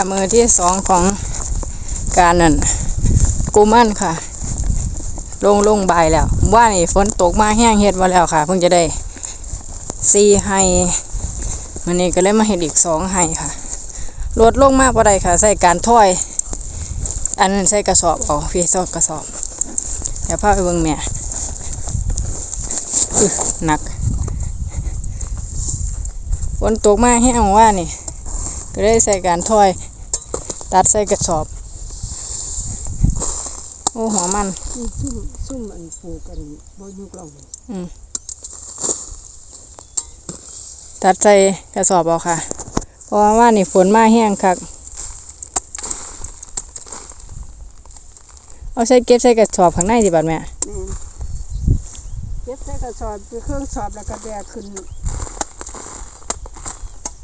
ค่ะมือที่สองของการนั่นกูมั่นค่ะ ลงลงใบายแล้วว่านี่ฝนตกมาแห้งเฮ็ดมาแล้วค่ะ เพิ่งจะได้สี่ไฮมันนี้ก็เลยมาเฮ็ดอีกสองไฮค่ะลดลงมากกว่าใดค่ะ ใส่การถ้อย อันนั้นใส่กระสอบเอาพี่ซอกกระสอบเดี๋ยวพาไปเบิ่งแม่อึหนักฝนตกมาแห้งว่านี่ ก็ได้ใส่การถ้อย ตัดใส่กระสอบ โอ้หัวมัน ซุ่มซุ่มอันปลูกกันบ่ยุกเราตัดใส่กระสอบเอาค่ะ เพราะว่านี่ฝนมาแห้งคักเอาใส่เก็บใส่กระสอบข้างในสิบัดแม่แม่นเก็บใส่กระสอบไปเครื่องสอบแล้วก็แบกขึ้น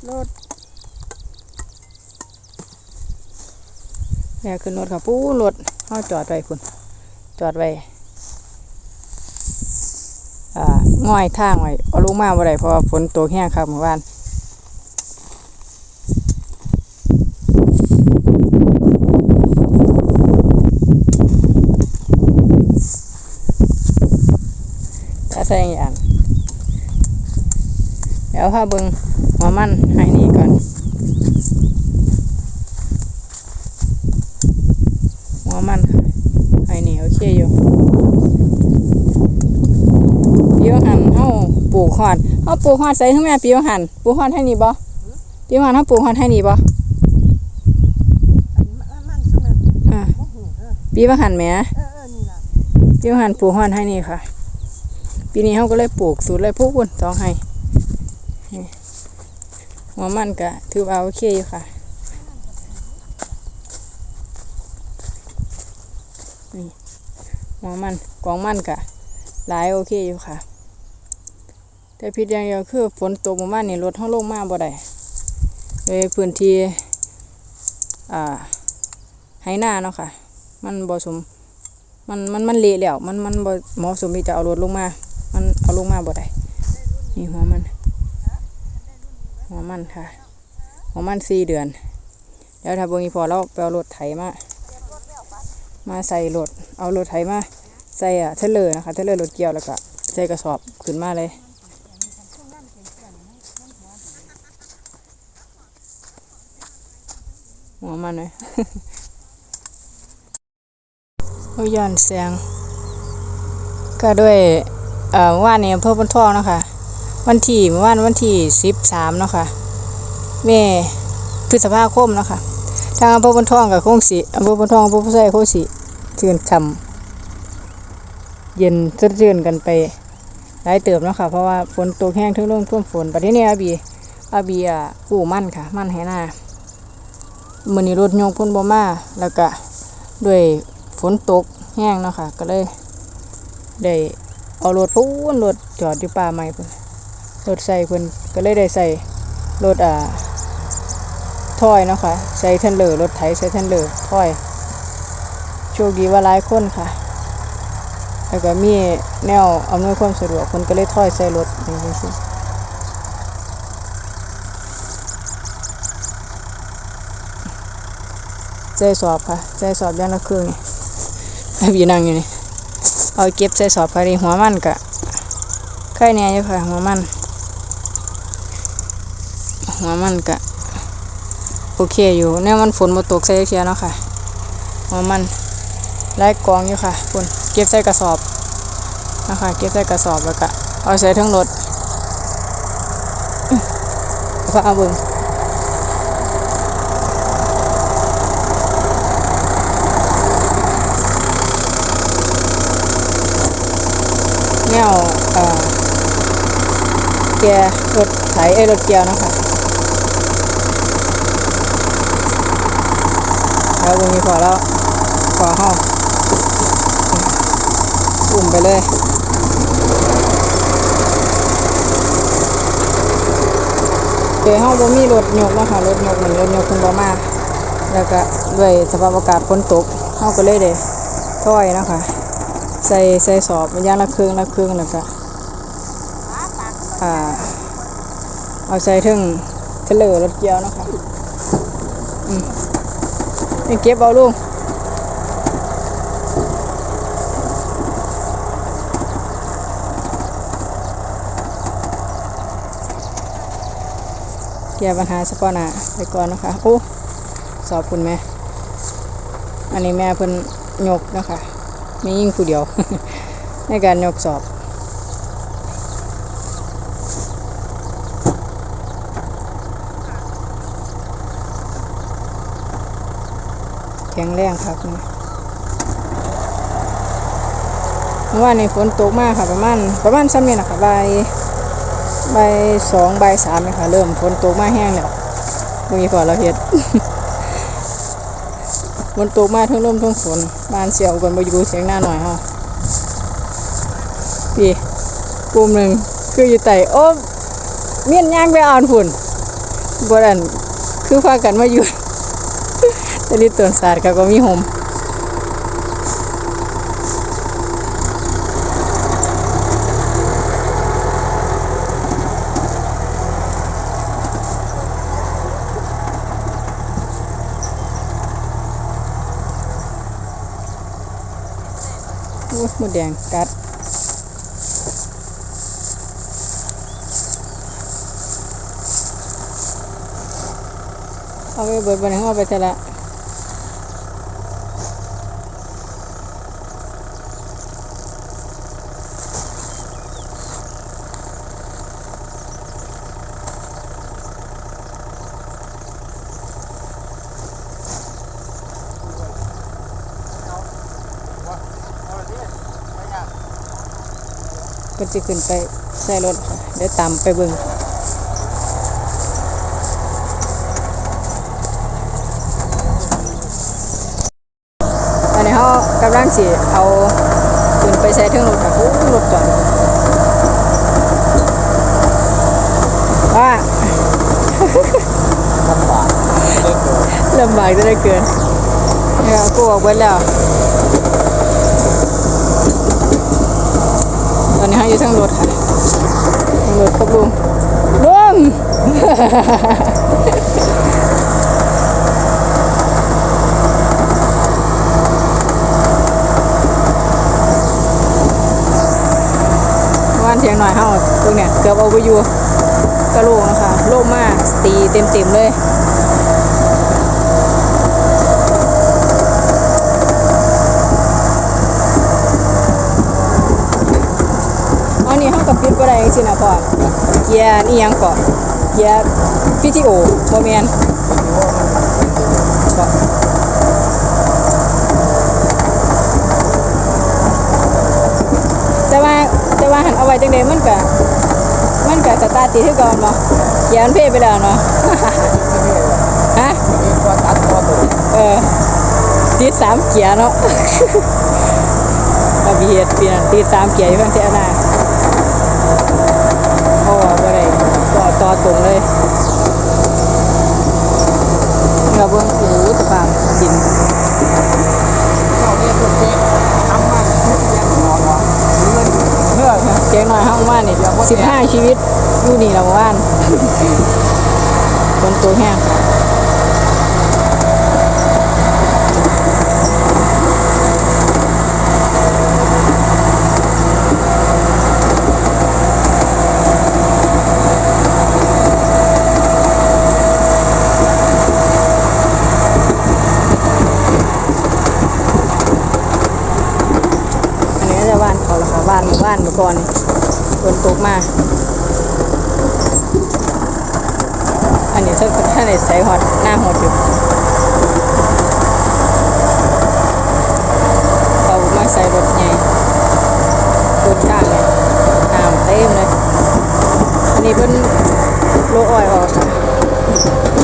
รถ แม่ขึ้นรถค่ะปู้รถเข้าจอดไว้คุณจอดไว้อ่าง่อยทางไว้เอาลงมาบ่ได้เพราะฝนตกแห้งครับเมื่อวานตัดใส่อย่างเดี๋ยวพาเบิงหัวมันให้นี่ก่อน หัว มันค่ะไอ้นี่โอเคอยู่ปีวหันเฮาปลูกฮอดเฮาปลูกฮอดใส่ทั้งแม่ปีวหันปลูกฮอดให้นี่บ่ปีวหันเฮาปลูกฮอดให้นี่บ่อันมันมันซุ่มนั้นอ่าบ่หูเด้อปีวหันแหมเออเออนี่ล่ะปีวหันปลูกฮอดให้นี่ค่ะ ปีนี้เฮาก็เลยปลูกสูตรเลยปลูกพุ่นสองให้นี่หัวมันก็ถือว่าโอเคอยู่ค่ะ หัวมันกองมันก็หลายโอเคอยู่ค่ะ แต่ผิดอย่างเดียวคือฝนตกประมาณนี้รถเฮาลงมากบ่ได้เลยพื้นที่อ่าไหหน้าเนาะค่ะ มันบ่สมมันมันมันเละแล้วมันมันบ่เหมาะสมที่จะเอารถลงมา มันเอาลงมาบ่ได้นี่หัวมัน หัวมันค่ะ หัวมันสี่เดือน แล้วถ้าบ่มีพอเราไปเอารถไถมา มาใส่รถเอารถไถมาใส่อะเทเลอร์นะคะเทเลอร์รถเกี่ยวแล้วก็ใส่กระสอบขึ้นมาเลยหัวมันเลยโอ้ย้อนเสียงก็ด้วยเอ่อว่านในอำเภอพนทองนะคะวันที่เมื่อวานวันที่สิบสามเนาะค่ะเมพฤษภาคมเนาะค่ะ ทางอำเภอพนทองกับโคงสีอำเภอพนทองอำเภอพุทธไคงสีเชื่นช่ำเย็นสดชื่นกันไปหลายเติบเนาะค่ะ เพราะว่าฝนตกแห้งทั้งเรื่องท่วมฝนประเทศนี้อาบีอาบีอะกู้มั่นค่ะ มั่นให้หน้ามือนี้รถยงพ่นบ่มาแล้วก็ด้วยฝนตกแห้งเนาะค่ะ ก็เลยได้เอารถพูนรถจอดอยู่ป่าใหม่เพิ่นรถใส่เพิ่นก็เลยได้ใส่รถอ่า ถ้อยนะค่ะใส่เทนเลอร์รถไถใส่เทนเลอร์ถ้อย โชคดีว่าหลายคนค่ะ แล้วก็มีแนวอำนวยความสะดวกคนก็เลยถ้อยใส่รถนี่จังซี่ใส่สอบค่ะใส่สอบย่างละครึ่งนี่ให้พี่นั่งอยู่นี่ เอาเก็บใส่สอบพอดีหัวมันกะไข่แหน่อยู่ค่ะหัวมัน หัวมันกะ โอเคอยู่เนี่ยมันฝนมาตกใส่เทียเนาะค่ะหัวมันไล่กองอยู่ค่ะคุณเก็บใส่กระสอบนะคะเก็บใส่กระสอบแล้วก็เอาใส่ทั้งรถฟ้าเอาเบึงแนวเอ่อแกรถไถเอ้รถเกียวเนะคะ แล้ววันนี้พอแล้วพอห้องอุ่มไปเลยเดี๋ยวห้องบ่มีรถยกนะค่ะรถยกเหมือนรถยกคุณบ่มาแล้วก็ด้วยสภาพอากาศฝนตกเฮาก็เลยได้ถ้อยนะคะใส่ใส่สอบมันย่างละครึ่งละครึ่งแล้วก็อ่าเอาใส่ถึงเทเลอรถเกียวนะคะ เก็บเอาลุงแก้ปัญหาเฉพาะหน้าไปก่อนนะคะโอ้สอบคุณแม่อันนี้แม่เพิ่นยกนะคะมียิ่งผู้เดียว ในการยกสอบ แข็งแรงครับนี่เมื่อวานนี้ฝนตกมากค่ะประมาณประมาณซ้ำนี่นะคะบ่ายบ่ายสองใบสามนี่ค่ะเริ่มฝนตกมากแห้งแล้วมื่อกี้พอเราเฮ็ดฝนตกมากทั้งลมทั้งฝนบานเสียวกันมาอยู่เสียงหน้าหน่อยเฮาพี่กลุ่มหนึ่งคืออยู่ไต่โอ้เมียนย่างไปอ่านฝุ่นบดันคือพากันมาอยู่ แต่นี่ตัวศาสตร์ก็มีโฮมโอ้ยหมดแดงกัดเอาไปเบิดบันเอาไปเทละ ก็จะขึ้นไปใส่รถค่ะเดี๋ยวตามไปเบิ่งอันนี้เขากำลังสิเอาขึ้นไปใส่เครื่องรถค่ะโอ้รถจอดว่าลำบากลำบากจะได้เกินเนี่ยกูออกเบิดแล้ว ตอนนี้เขาอยู่ทั้งรถค่ะทั้งรถกับลุงลุงว่านเทียงหน่อยเฮาตรงเนี่ย เกือบเอาไปอยู่กระโลกนะคะโล่งมาก ตีเต็มๆเลย นนี้เฮากับปิดบ่ได้จริงๆนะพ่อเกียร์นี่ยังก่อนเกียร์ PTO บ่แม่นแต่ว่าแต่ว่าหันเอาไว้จังไดมันก็มันก็สตาร์ทติดคือก่อนบ่เกียร์มันเพ่ไปแล้วเนาะฮะมีตัวตัดตัวตุ่เออติดสามเกียร์เนาะเอาไปเฮ็ดเปลี่ยนติดสามเกียร์อยู่ข้างเสียหน้า โอ้บ่ได้ต่อต่อตรงเลยเราเบิ่งโอ้โหสภางกินเขาเนี่ยตัวเจ๊ทำมาทุกอย่างนอนวะเงินเพื่อเจ๊น้อยห้องว่านนี่สิบห้าชีวิตอยู่นี่เราว่านฝนตกแห้งอันนี้ก็จะว่านเขาละค่ะว่านหมู่บ้านเมื่อ ก่อนฝนตกมาอันนี้ถ้าถ้าในใส่หอดหน้าหอดอยู่เอามาใส่รถใหญ่รถข้างเนี่ยน้ำเต็มเลยอันนี้เป็นโลอ้อยออกค่ะ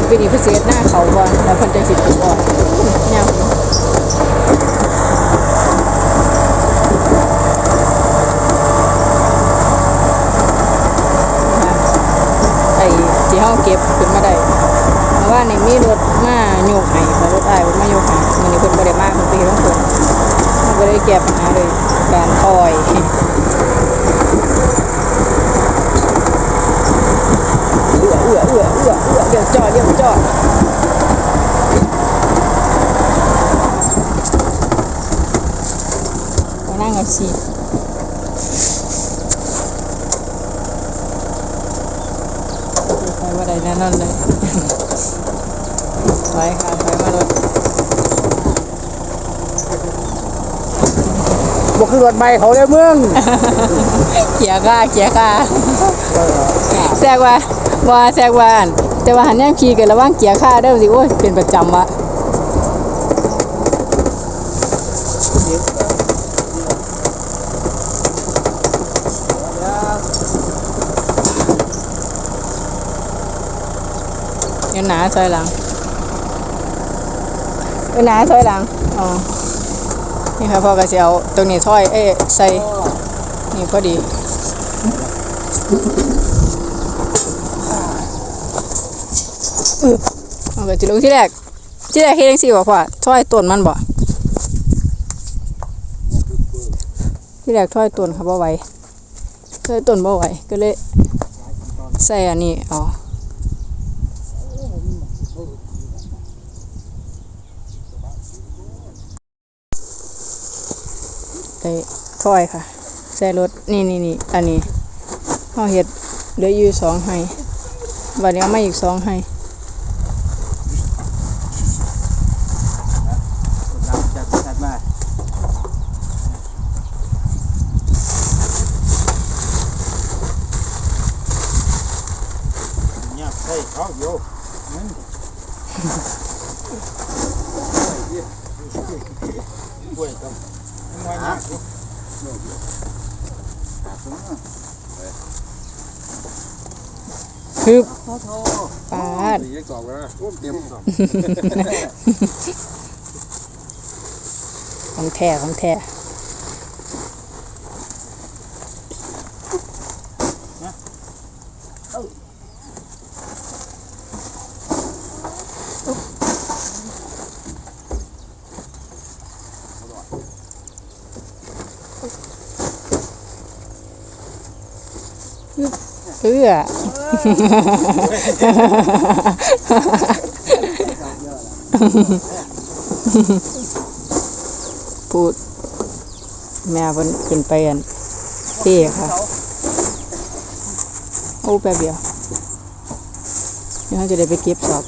ปีนี้พิเฮ็ดหน้าเขาก่อนแล้วเพิ่นจะสิปลูกออกยาวอยู่ เก็บขึ้นมาได้เพราะว่าในมีรถมาโยกไห้เขรถไอ้รถมาโยกไห้มันนี่คนได้มากคนไปต้องคนมันก็ได้แก้ปัญหาเลยการคอยเอื้อเอื้อเอื้อเอื้อเอื้อเดี๋ยวจอดเดี๋ยวจอดนั่งกับสี แน่นอนเลยถอยค่ะถอยมารถบ่คือรถใหม่เขาเลยมึงเกียร์ก้าเกียร์ก้าแซกว่าว่าแซกว่าอั่นแต่ว่าหันแนมขี่กันระหว่างเกียร์ค่าเด้อสิโอ้ยเป็นประจำวะ เดี๋ยวหนาถอยหลังเดี๋ยวหนาถอยหลังอ๋อนี่ค่ะพ่อก็จะเอาตรงนี้ถอยเอ้ใส่นี่พอดีเอาก็จะลงที่แรกที่แรกเฮ็ดจังซี่บ่พ่อถ้อยต้นมันบ่ที่แรกถ้อยต้นครับบ่ไหวถ้อยต้นบ่ไหวก็เลยใส่อันนี้เอ ไปถ้อยค่ะ ใส่รถนี่นี่นี่อันนี้เขาเห็ดเหลืออยู่สองให้บัดนี้เอามาอีกสองให้ จัดจัดมา เนี่ยเฮ้ยเอาอยู่นั่นป่วยกับมวยนะ คือปาด ตียังส อบกันนะโอ้เตรียมสอบของแท้ของแท้เอื้อ พูด แม่เพิ่นขึ้นไปอันเท่ค่ะ โอ้แป๊บเดียวเดี๋ยวเราจะได้ไปเก็บสอบ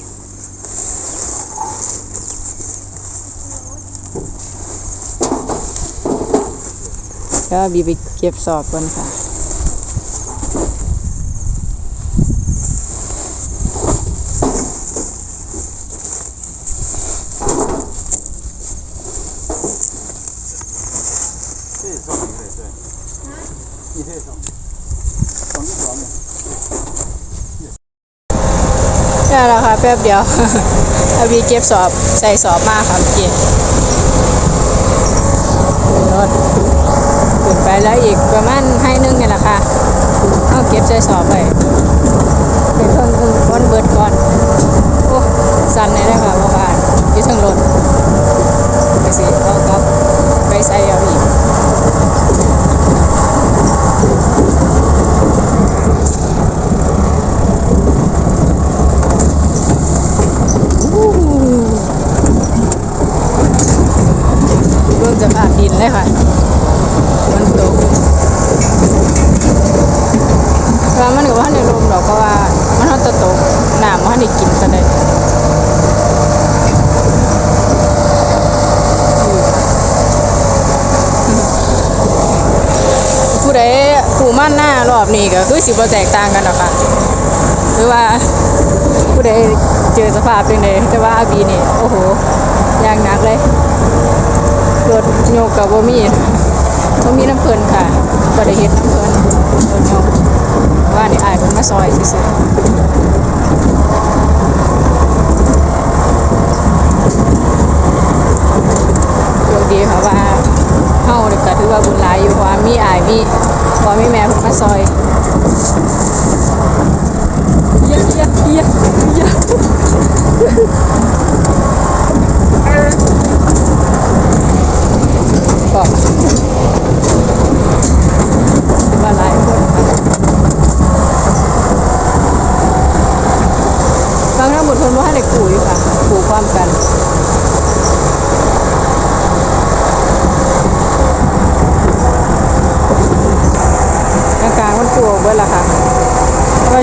แล้วบีไปเก็บสอบก่อนค่ะ เฮ้ยสอบเลยเลยนี่เฮ้ยสอบสองที่สองเนี่ย ได้แล้วค่ะแป๊บเดียวอาบีเก็บสอบใส่สอบมากค่ะเมื่อกี้รถขึ้นไปแล้วอีกประมาณให้หนึงเนี่ยแหละค่ะเอาเก็บใส่สอบไปเป็นเพิ่งเพิ่งวันเบิดก่อนโอ้สั่นเลยนะคะเพราะว่าอยู่ทั้งรถไปสิเอากลับไปใส่เอาอีก เริ่มจะผ่านดินเลยค่ะ มันตกแต่ว่ามันก็ว่าในลมดอกเพราะว่ามันเขาจะตกน้ำมันได้กินกันเลยผู้ใดผู้มั่ นี้ก็คือสิบ่แตกต่างกันหรอกค่ะหรือว่าผู้ใดเจอสภาพเป็นไงแต่ว่าอาบีนี่โอ้โหยางหนักเลยรถโยกกับบ่มีบ่มีน้ำเพลินค่ะบ่ได้เฮ็ดน้ำเพลินรถโยกว่านี่อายเพิ่นมาซอยซื่อๆโชคดีค่ะว่าเฮานี่ก็ถือว่าบุญหลายอยู่เพราะว่ามีอายมี พ่อมีแม่ผมมาซอยเยอะเยอะเยอะเยอะก็มาหลายคนค่ะบางทั้งหมดคนว่าให้เด็กปู่อยู่ค่ะปู่ความกัน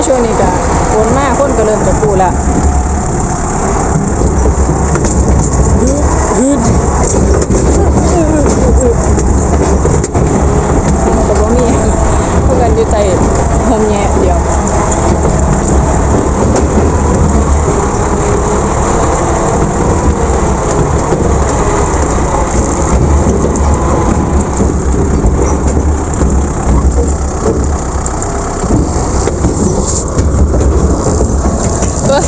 ช่วงนี้ก็ฝนมากคนก็เริ่มจะปลูกละฮึดก็บ่มีเพื่อนอยู่ใจโฮมแย่เดียว เอ้ย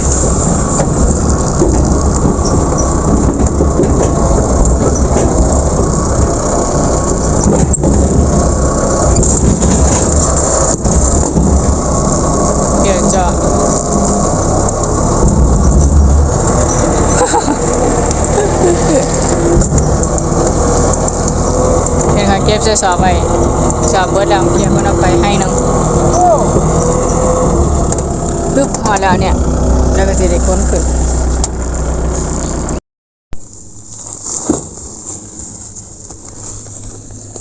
เดี๋ยวจะ เดี๋ ยสอบไว้สอบเบิดแล้วเดี๋ยวมันเอาไปให้นึงโอ้ปึ๊บพอแล้วเนี่ย แล้วก็จะได้ค้นขึ้น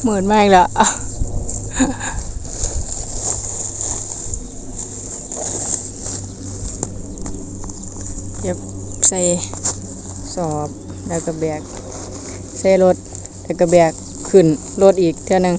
เหมือนมากแล้วอะเย็บใส่สอบ แล้วก็แบก ใส่รถ แล้วก็แบก ขึ้นรถอีกเท่านึง